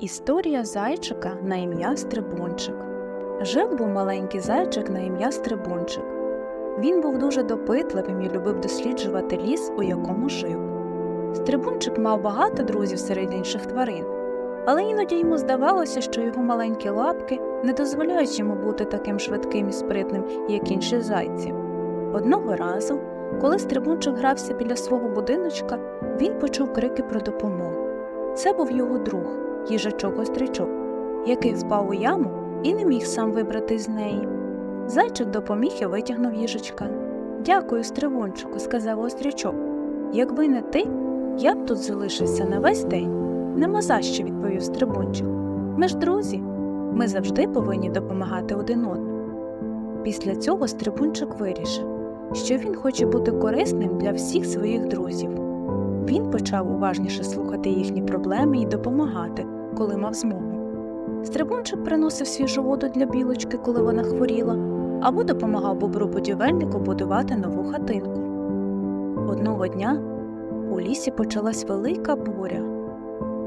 Історія зайчика на ім'я Стрибунчик. Жив був маленький зайчик на ім'я Стрибунчик. Він був дуже допитливим і любив досліджувати ліс, у якому жив. Стрибунчик мав багато друзів серед інших тварин, але іноді йому здавалося, що його маленькі лапки не дозволяють йому бути таким швидким і спритним, як інші зайці. Одного разу, коли стрибунчик грався біля свого будиночка, він почув крики про допомогу. Це був його друг, їжачок острячок, який впав у яму і не міг сам вибрати з неї. Зайчик допоміг і витягнув їжачка. Дякую, стрибунчику, сказав острячок. Якби не ти, я б тут залишився на весь день. Нема за що, відповів стрибунчик. Ми ж друзі, ми завжди повинні допомагати один одному. Після цього стрибунчик вирішив, що він хоче бути корисним для всіх своїх друзів. Він почав уважніше слухати їхні проблеми і допомагати, коли мав змогу. Стрибунчик приносив свіжу воду для білочки, коли вона хворіла, або допомагав бобру будівельнику будувати нову хатинку. Одного дня у лісі почалась велика буря.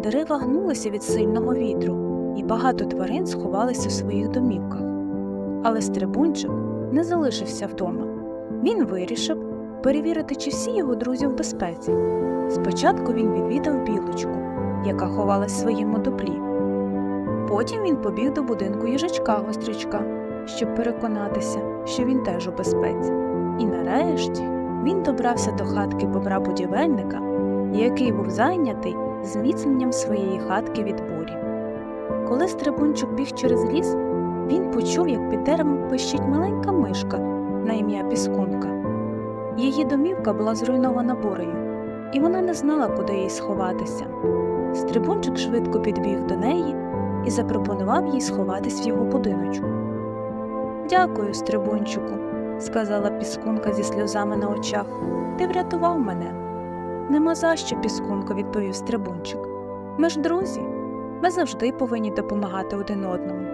Дерева гнулися від сильного вітру, і багато тварин сховалися в своїх домівках. Але стрибунчик не залишився вдома. Він вирішив перевірити, чи всі його друзі в безпеці. Спочатку він відвідав білочку, яка ховалась в своєму дуплі. Потім він побіг до будинку їжачка гострячка, щоб переконатися, що він теж у безпеці. І нарешті він добрався до хатки бобра будівельника, який був зайнятий зміцненням своєї хатки від бурі. Коли стрибунчик біг через ліс, він почув, як під деревом пищить маленька мишка на ім'я Піскунка. Її домівка була зруйнована бурею, і вона не знала, куди їй сховатися. Стрибунчик швидко підбіг до неї і запропонував їй сховатись в його будиночку. Дякую, стрибунчику, сказала піскунка зі сльозами на очах. Ти врятував мене. Нема за що, піскунко, відповів стрибунчик. Ми ж друзі, ми завжди повинні допомагати один одному.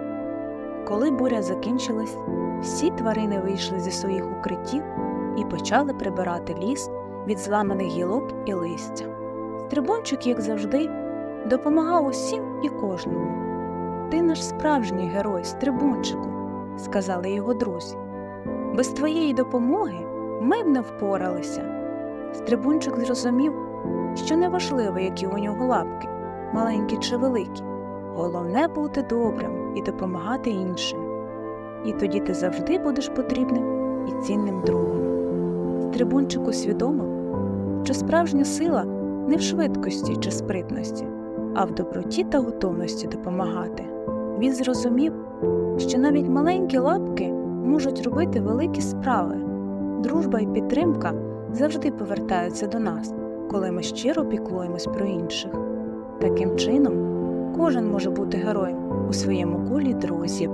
Коли буря закінчилась, всі тварини вийшли зі своїх укриттів і почали прибирати ліс від зламаних гілок і листя. Стрибунчик, як завжди, допомагав усім і кожному. Ти наш справжній герой, стрибунчику, сказали його друзі. Без твоєї допомоги ми б не впоралися. Стрибунчик зрозумів, що неважливо, які у нього лапки, маленькі чи великі. Головне бути добрим і допомагати іншим. І тоді ти завжди будеш потрібним і цінним другом. Стрибунчик усвідомив, що справжня сила не в швидкості чи спритності, а в доброті та готовності допомагати. Він зрозумів, що навіть маленькі лапки можуть робити великі справи. Дружба і підтримка завжди повертаються до нас, коли ми щиро піклуємось про інших. Таким чином, кожен може бути героєм у своєму колі друзів.